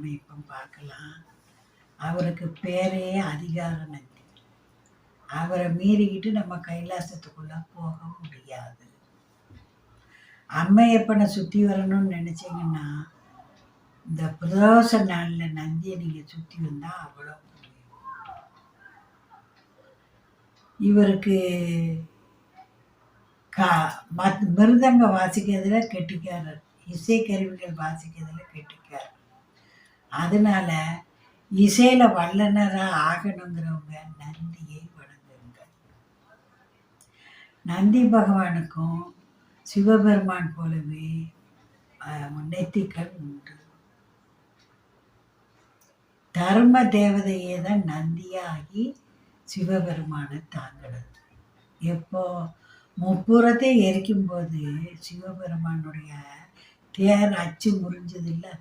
நம்ம இப்போ பார்க்கலாம். அவருக்கு பேரே அதிகார நந்தி அவரை மீறிக்கிட்டு நம்ம கைலாசத்துக்குள்ள போக முடியாது. அம்மையப்பனை சுற்றி வரணும்னு நினச்சிங்கன்னா இந்த பிரதோஷ நாளில் நந்தியை நீங்கள் சுற்றி வந்தால் அவ்வளோ புண்ணியம். இவருக்கு கா மத் மிருதங்க வாசிக்கிறதுல கெட்டிக்காரர் இசைக்கருவிகள் வாசிக்கிறதுல கெட்டிக்காரர். அதனால இசையில வல்லுநராக ஆகணுங்கிறவங்க நந்தியை வணங்குங்க நந்தி பகவானுக்கும் சிவபெருமான் போலவே ஆஹ், உண்டு. தர்ம தேவதையே தான் நந்தியாகி சிவபெருமானை தாங்கினது. எப்போ முப்புறத்தை எரிக்கும்போது சிவபெருமானுடைய தேர் அச்சு முறிஞ்சது இல்லை